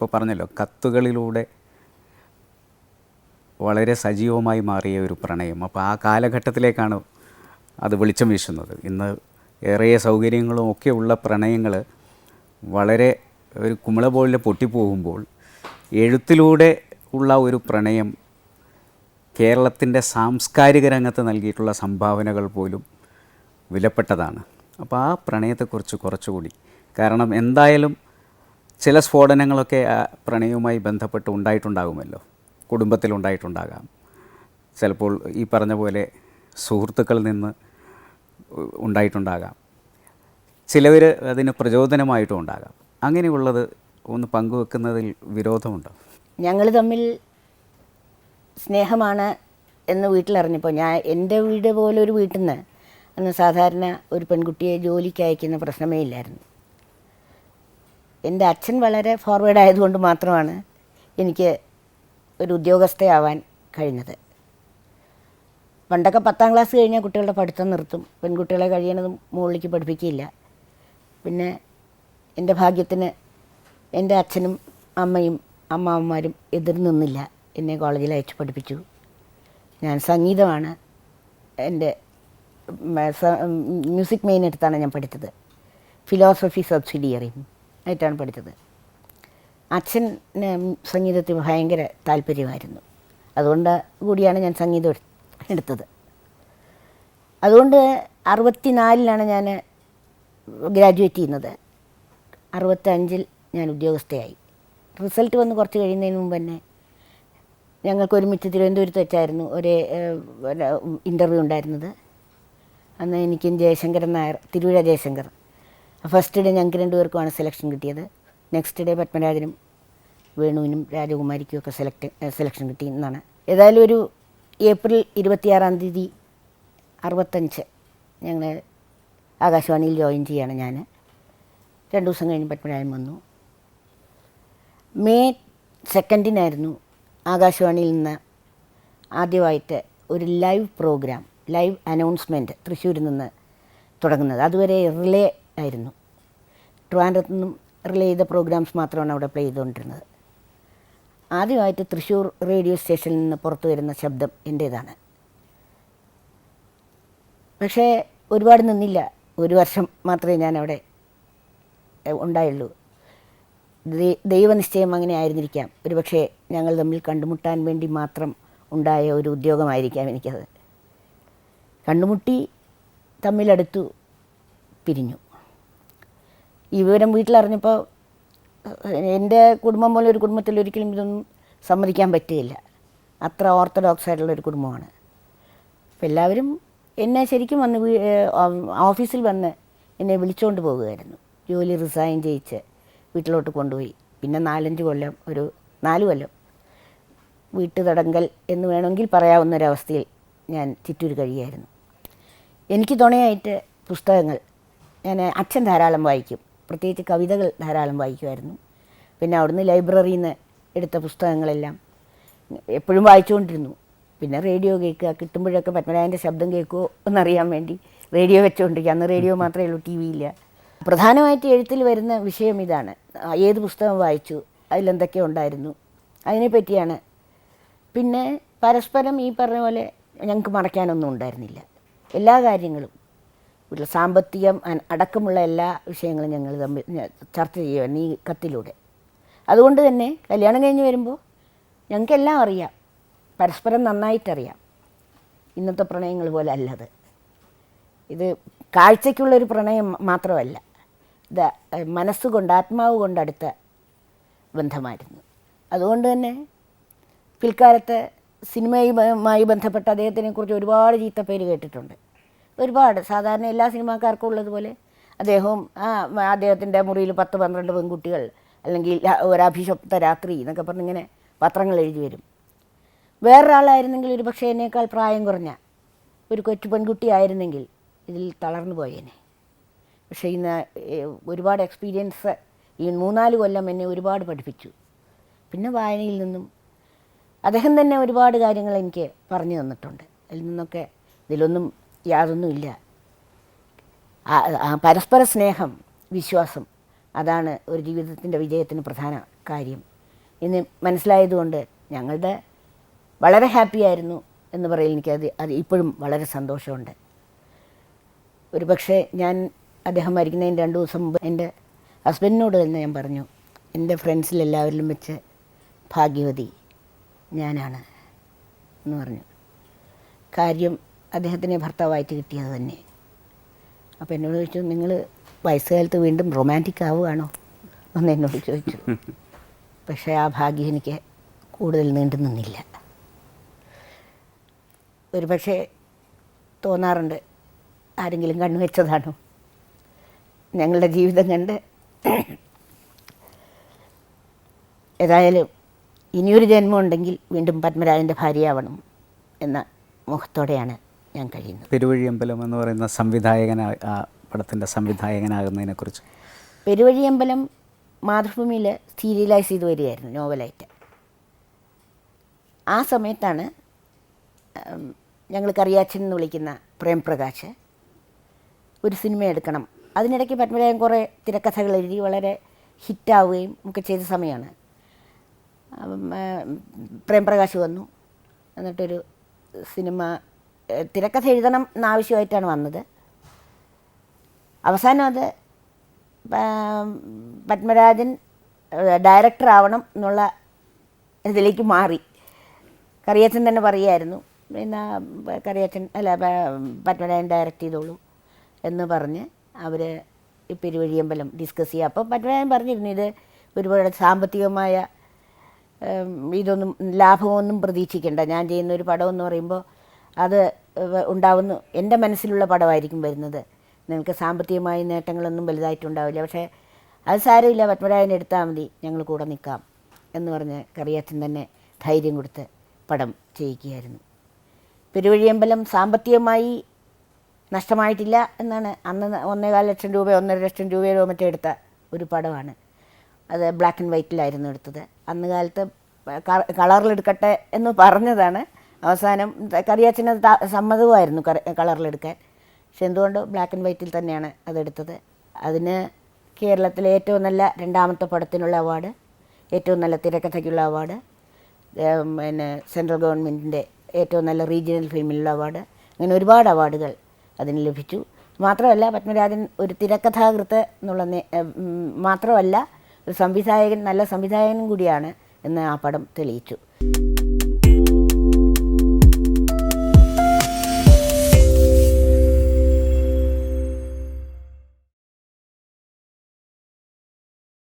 ഇപ്പോൾ പറഞ്ഞല്ലോ കത്തുകളിലൂടെ വളരെ സജീവമായി മാറിയ ഒരു പ്രണയം. അപ്പോൾ ആ കാലഘട്ടത്തിലേക്കാണ് അത് വെളിച്ചം വീശുന്നത്. ഇന്ന് ഏറെ സൗകര്യങ്ങളും ഒക്കെ ഉള്ള പ്രണയങ്ങൾ വളരെ ഒരു കുമിള പോലെ പൊട്ടിപ്പോകുമ്പോൾ എഴുത്തിലൂടെ ഉള്ള ഒരു പ്രണയം കേരളത്തിന്റെ സാംസ്കാരിക രംഗത്ത് നൽകിയിട്ടുള്ള സംഭാവനകൾ പോലും വിലപ്പെട്ടതാണ്. അപ്പോൾ ആ പ്രണയത്തെക്കുറിച്ച് കുറച്ചുകൂടി. കാരണം എന്തായാലും ചില സ്ഫോടനങ്ങളൊക്കെ പ്രണയവുമായി ബന്ധപ്പെട്ട് ഉണ്ടായിട്ടുണ്ടാകുമല്ലോ. കുടുംബത്തിലുണ്ടായിട്ടുണ്ടാകാം ചിലപ്പോൾ ഈ പറഞ്ഞ പോലെ സുഹൃത്തുക്കളിൽ നിന്ന് ഉണ്ടായിട്ടുണ്ടാകാം. ചിലവർ അതിന് പ്രചോദനമായിട്ടും ഉണ്ടാകാം. അങ്ങനെയുള്ളത് ഒന്ന് പങ്കുവെക്കുന്നതിൽ വിരോധമുണ്ടോ? ഞങ്ങൾ തമ്മിൽ സ്നേഹമാണ് എന്ന് വീട്ടിലറിഞ്ഞപ്പോൾ ഞാൻ എന്റെ വീട് പോലൊരു വീട്ടിൽ നിന്ന് അന്ന് സാധാരണ ഒരു പെൺകുട്ടിയെ ജോലിക്ക് അയക്കുന്ന പ്രശ്നമേ ഇല്ലായിരുന്നു. എന്റെ അച്ഛൻ വളരെ ഫോർവേഡ് ആയതുകൊണ്ട് മാത്രമാണ് എനിക്ക് ഒരു ഉദ്യോഗസ്ഥയാവാൻ കഴിഞ്ഞത്. പണ്ടൊക്കെ പത്താം ക്ലാസ് കഴിഞ്ഞാൽ കുട്ടികളുടെ പഠിത്തം നിർത്തും. പെൺകുട്ടികളെ കഴിയണതും മുകളിലേക്ക് പഠിപ്പിക്കില്ല പിന്നെ എന്റെ ഭാഗ്യത്തിന് എന്റെ അച്ഛനും അമ്മയും അമ്മാവന്മാരും എതിർ നിന്നില്ല. എന്നെ കോളേജിൽ അയച്ചു പഠിപ്പിച്ചു. ഞാൻ സംഗീതമാണ് എന്റെ മ്യൂസിക് മെയിൻ എടുത്താണ് ഞാൻ പഠിച്ചത്. ഫിലോസഫി സബ്സിഡിയറി ആയിട്ടാണ് പഠിച്ചത് അച്ഛൻ സംഗീതത്തിൽ ഭയങ്കര താല്പര്യമായിരുന്നു അതുകൊണ്ട് കൂടിയാണ് ഞാൻ സംഗീതം എടുത്തത് അതുകൊണ്ട് അറുപത്തിനാലിലാണ് ഞാൻ ഗ്രാജുവേറ്റ് ചെയ്യുന്നത് അറുപത്തഞ്ചിൽ ഞാൻ ഉദ്യോഗസ്ഥയായി റിസൾട്ട് വന്ന് കുറച്ച് കഴിയുന്നതിന് മുമ്പ് തന്നെ ഞങ്ങൾക്ക് ഒരുമിച്ച് തിരുവനന്തപുരത്ത് വെച്ചായിരുന്നു ഒരേ ഇന്റർവ്യൂ ഉണ്ടായിരുന്നത് അന്ന് എനിക്കും ജയശങ്കരൻ നായർ തിരുവിഴ ജയശങ്കർ ഫസ്റ്റ് ഡേ ഞങ്ങൾക്ക് രണ്ടുപേർക്കുമാണ് സെലക്ഷൻ കിട്ടിയത്. നെക്സ്റ്റ് ഡേ പത്മരാജനും വേണുവിനും രാജകുമാരിക്കും ഒക്കെ സെലക്ട് സെലക്ഷൻ കിട്ടി എന്നാണ്. ഏതായാലും ഒരു ഏപ്രിൽ ഇരുപത്തിയാറാം തീയതി അറുപത്തഞ്ച് ഞങ്ങൾ ആകാശവാണിയിൽ ജോയിൻ ചെയ്യാണ് ഞാൻ രണ്ട് ദിവസം കഴിഞ്ഞ് പത്മരാജൻ വന്നു. മെയ് സെക്കൻഡിനായിരുന്നു ആകാശവാണിയിൽ നിന്ന് ആദ്യമായിട്ട് ഒരു ലൈവ് പ്രോഗ്രാം ലൈവ് അനൗൺസ്മെന്റ് തൃശ്ശൂരിൽ നിന്ന് തുടങ്ങുന്നത്. അതുവരെ റിലേ ആയിരുന്നു. ട്രിവാൻഡ്രത്തു നിന്നും റിലേ ചെയ്ത പ്രോഗ്രാംസ് മാത്രമാണ് അവിടെ പ്ലേ ചെയ്തുകൊണ്ടിരുന്നത്. ആദ്യമായിട്ട് തൃശ്ശൂർ റേഡിയോ സ്റ്റേഷനിൽ നിന്ന് പുറത്തു വരുന്ന ശബ്ദം എന്റേതാണ് പക്ഷേ ഒരുപാട് നിന്നില്ല. ഒരു വർഷം മാത്രമേ ഞാൻ അവിടെ ഉണ്ടായുള്ളൂ. ദൈവനിശ്ചയം അങ്ങനെ ആയിരുന്നിരിക്കാം. ഒരു പക്ഷേ ഞങ്ങൾ തമ്മിൽ കണ്ടുമുട്ടാൻ വേണ്ടി മാത്രം ഉണ്ടായ ഒരു ഉദ്യോഗമായിരിക്കാം എനിക്കത്. കണ്ടുമുട്ടി തമ്മിലടുത്തു പിരിഞ്ഞു. ഈ വിവരം വീട്ടിലറിഞ്ഞപ്പോൾ എന്റെ കുടുംബം പോലെ ഒരു കുടുംബത്തിൽ ഒരിക്കലും ഇതൊന്നും സമ്മതിക്കാൻ പറ്റുകയില്ല അത്ര ഓർത്തഡോക്സ് ആയിട്ടുള്ള ഒരു കുടുംബമാണ്. അപ്പം എല്ലാവരും എന്നെ ശരിക്കും വന്ന് ഓഫീസിൽ വന്ന് എന്നെ വിളിച്ചുകൊണ്ട് പോവുകയായിരുന്നു ജോലി റിസൈൻ ചെയ്യിച്ച് വീട്ടിലോട്ട് കൊണ്ടുപോയി. പിന്നെ നാലഞ്ച് കൊല്ലം ഒരു നാല് കൊല്ലം വീട്ടു തടങ്കൽ എന്ന് വേണമെങ്കിൽ പറയാവുന്ന ഒരവസ്ഥയിൽ ഞാൻ ചിറ്റൂർ കഴിയായിരുന്നു എനിക്ക് തുണയായിട്ട് പുസ്തകങ്ങൾ ഞാൻ അച്ഛൻ ധാരാളം വായിക്കും. പ്രത്യേകിച്ച് കവിതകൾ ധാരാളം വായിക്കുമായിരുന്നു. പിന്നെ അവിടുന്ന് ലൈബ്രറിയിൽ നിന്ന് എടുത്ത പുസ്തകങ്ങളെല്ലാം എപ്പോഴും വായിച്ചുകൊണ്ടിരുന്നു. പിന്നെ റേഡിയോ കേൾക്കുക കിട്ടുമ്പോഴൊക്കെ പത്മനാഭന്റെ ശബ്ദം കേൾക്കുമോ എന്നറിയാൻ വേണ്ടി റേഡിയോ വെച്ചുകൊണ്ടിരിക്കുക. അന്ന് റേഡിയോ മാത്രമേ ഉള്ളൂ ടി വിയില്ല പ്രധാനമായിട്ട് എഴുത്തിൽ വരുന്ന വിഷയം ഇതാണ്. ഏത് പുസ്തകം വായിച്ചു അതിലെന്തൊക്കെ ഉണ്ടായിരുന്നു അതിനെപ്പറ്റിയാണ് പിന്നെ പരസ്പരം ഈ പറഞ്ഞ പോലെ ഞങ്ങൾക്ക് മറയ്ക്കാനൊന്നും ഉണ്ടായിരുന്നില്ല. എല്ലാ കാര്യങ്ങളും വീട്ടിൽ സാമ്പത്തികം അടക്കമുള്ള എല്ലാ വിഷയങ്ങളും ഞങ്ങൾ തമ്മിൽ ചർച്ച ചെയ്യുമായിരുന്നു ഈ കത്തിലൂടെ. അതുകൊണ്ട് തന്നെ കല്യാണം കഴിഞ്ഞ് വരുമ്പോൾ ഞങ്ങൾക്കെല്ലാം അറിയാം. പരസ്പരം നന്നായിട്ടറിയാം. ഇന്നത്തെ പ്രണയങ്ങൾ പോലെ അല്ലത്. ഇത് കാഴ്ചയ്ക്കുള്ളൊരു പ്രണയം മാത്രമല്ല. ഇത് മനസ്സുകൊണ്ട് ആത്മാവ് കൊണ്ട് അടുത്ത ബന്ധമായിരുന്നു. അതുകൊണ്ട് തന്നെ പിൽക്കാലത്ത് സിനിമയുമായി ബന്ധപ്പെട്ട അദ്ദേഹത്തിനെ കുറിച്ച് ഒരുപാട് ചീത്തപ്പേര് കേട്ടിട്ടുണ്ട്. ഒരുപാട്. സാധാരണ എല്ലാ സിനിമാക്കാർക്കും ഉള്ളതുപോലെ. അദ്ദേഹവും ആ അദ്ദേഹത്തിന്റെ മുറിയിൽ പത്ത് പന്ത്രണ്ട് പെൺകുട്ടികൾ അല്ലെങ്കിൽ ഒരഭിശപ്ത രാത്രി എന്നൊക്കെ പറഞ്ഞിങ്ങനെ പത്രങ്ങൾ എഴുതി വരും. വേറൊരാളായിരുന്നെങ്കിൽ ഒരു പക്ഷേ എന്നേക്കാൾ പ്രായം കുറഞ്ഞ ഒരു കൊച്ചു പെൺകുട്ടി ആയിരുന്നെങ്കിൽ ഇതിൽ തളർന്നു പോയേനെ. പക്ഷേ ഇന്ന് ഒരുപാട് എക്സ്പീരിയൻസ് ഈ മൂന്നാൽ കൊല്ലം എന്നെ ഒരുപാട് പഠിപ്പിച്ചു. പിന്നെ വായനയിൽ നിന്നും അദ്ദേഹം തന്നെ ഒരുപാട് കാര്യങ്ങൾ എനിക്ക് പറഞ്ഞു തന്നിട്ടുണ്ട്. അതിൽ നിന്നൊക്കെ ഇതിലൊന്നും യാതൊന്നുമില്ല. പരസ്പര സ്നേഹം വിശ്വാസം അതാണ് ഒരു ജീവിതത്തിന്റെ വിജയത്തിന് പ്രധാന കാര്യം. എന്ന് മനസ്സിലായതുകൊണ്ട് ഞങ്ങളുടെ വളരെ ഹാപ്പിയായിരുന്നു എന്ന് പറയാൻ എനിക്കത് അത് ഇപ്പോഴും വളരെ സന്തോഷമുണ്ട്. ഒരു പക്ഷേ ഞാൻ അദ്ദേഹം മരിക്കുന്നതിന് രണ്ട് ദിവസം മുമ്പ് എന്റെ ഹസ്ബൻഡിനോട് തന്നെ ഞാൻ പറഞ്ഞു എന്റെ ഫ്രണ്ട്സിലെല്ലാവരിലും വെച്ച് ഭാഗ്യവതി ഞാനാണ് എന്ന് പറഞ്ഞു. കാര്യം അദ്ദേഹത്തിനെ ഭർത്താവായിട്ട് കിട്ടിയത് തന്നെ. അപ്പോൾ എന്നോട് ചോദിച്ചു നിങ്ങൾ വയസ്സുകാലത്ത് വീണ്ടും റൊമാന്റിക് ആവുകയാണോ? എന്ന് എന്നോട് ചോദിച്ചു. പക്ഷേ ആ ഭാഗ്യം എനിക്ക് കൂടുതൽ നീണ്ടു നിന്നില്ല. ഒരു പക്ഷേ തോന്നാറുണ്ട് ആരെങ്കിലും കണ്ണുവെച്ചതാണോ ഞങ്ങളുടെ ജീവിതം കണ്ട് ഏതായാലും ഇനിയൊരു ജന്മം ഉണ്ടെങ്കിൽ വീണ്ടും പത്മരാജന്റെ ഭാര്യയാവണം എന്ന മുഖത്തോടെയാണ് ഞാൻ കഴിയുന്നത്. പെരുവഴിയമ്പലം എന്ന് പറയുന്ന സംവിധായകന പടത്തിന്റെ സംവിധായകനാകുന്നതിനെക്കുറിച്ച്. പെരുവഴിയമ്പലം മാതൃഭൂമിയിൽ സീരിയലൈസ് ചെയ്ത് വരികയായിരുന്നു നോവലായിട്ട്. ആ സമയത്താണ് ഞങ്ങൾ കറിയാച്ചൻ എന്ന് വിളിക്കുന്ന പ്രേംപ്രകാശ് ഒരു സിനിമ എടുക്കണം. അതിനിടയ്ക്ക് പത്മരാജൻ കുറേ തിരക്കഥകൾ എഴുതി വളരെ ഹിറ്റാവുകയും ഒക്കെ ചെയ്ത സമയമാണ്. പ്രേംപ്രകാശ് വന്നു. എന്നിട്ടൊരു സിനിമ തിരക്കഥ എഴുതണം എന്നാവശ്യമായിട്ടാണ് വന്നത്. അവസാനം അത് പത്മരാജൻ ഡയറക്ടർ ആവണം എന്നുള്ള ഇതിലേക്ക് മാറി. കറിയച്ചൻ തന്നെ പറയുമായിരുന്നു പിന്നെ കറിയച്ചൻ അല്ല പത്മരാജൻ ഡയറക്റ്റ് ചെയ്തോളൂ എന്ന് പറഞ്ഞ് അവർ പെരുവഴിയമ്പലം ഡിസ്കസ് ചെയ്യുക അപ്പോൾ പത്മരാജൻ പറഞ്ഞിരുന്നു ഇത് ഒരുപാട് സാമ്പത്തികമായ ഇതൊന്നും ലാഭമൊന്നും പ്രതീക്ഷിക്കേണ്ട. ഞാൻ ചെയ്യുന്ന ഒരു പടം എന്ന് പറയുമ്പോൾ അത് ഉണ്ടാവുന്നു. എന്റെ മനസ്സിലുള്ള പടമായിരിക്കും വരുന്നത്. നിങ്ങൾക്ക് സാമ്പത്തികമായ നേട്ടങ്ങളൊന്നും വലുതായിട്ടുണ്ടാവില്ല. പക്ഷേ അത് സാരമില്ല. പത്മരാജൻ എടുത്താൽ മതി. ഞങ്ങൾ കൂടെ നിൽക്കാം എന്ന് പറഞ്ഞ് കറിയച്ചൻ തന്നെ ധൈര്യം കൊടുത്ത് പടം ചെയ്യിക്കുകയായിരുന്നു. പെരുവഴിയമ്പലം സാമ്പത്തികമായി നഷ്ടമായിട്ടില്ല എന്നാണ് അന്ന് ഒന്നേകാൽ ലക്ഷം രൂപ ഒന്നര ലക്ഷം രൂപയോ മറ്റോ എടുത്ത ഒരു പടമാണ്. അത് ബ്ലാക്ക് ആൻഡ് വൈറ്റിലായിരുന്നു എടുത്തത്. അന്ന് കാലത്ത് കളറിലെടുക്കട്ടെ എന്ന് പറഞ്ഞതാണ്. അവസാനം കറിയാച്ചന് സമ്മതവുമായിരുന്നു കളറിലെടുക്കാൻ. പക്ഷെ എന്തുകൊണ്ട് ബ്ലാക്ക് ആൻഡ് വൈറ്റിൽ തന്നെയാണ് അതെടുത്തത്. അതിന് കേരളത്തിലെ ഏറ്റവും നല്ല രണ്ടാമത്തെ പടത്തിനുള്ള അവാർഡ് ഏറ്റവും നല്ല തിരക്കഥയ്ക്കുള്ള അവാർഡ് പിന്നെ സെൻട്രൽ ഗവൺമെന്റിന്റെ ഏറ്റവും നല്ല റീജിയണൽ ഫിലിമിലുള്ള അവാർഡ് അങ്ങനെ ഒരുപാട് അവാർഡുകൾ അതിന് ലഭിച്ചു. മാത്രമല്ല പത്മരാജൻ ഒരു തിരക്കഥാകൃത്ത് എന്നുള്ള മാത്രമല്ല ഒരു സംവിധായകൻ നല്ല സംവിധായകനും കൂടിയാണ് എന്ന് ആ പടം തെളിയിച്ചു.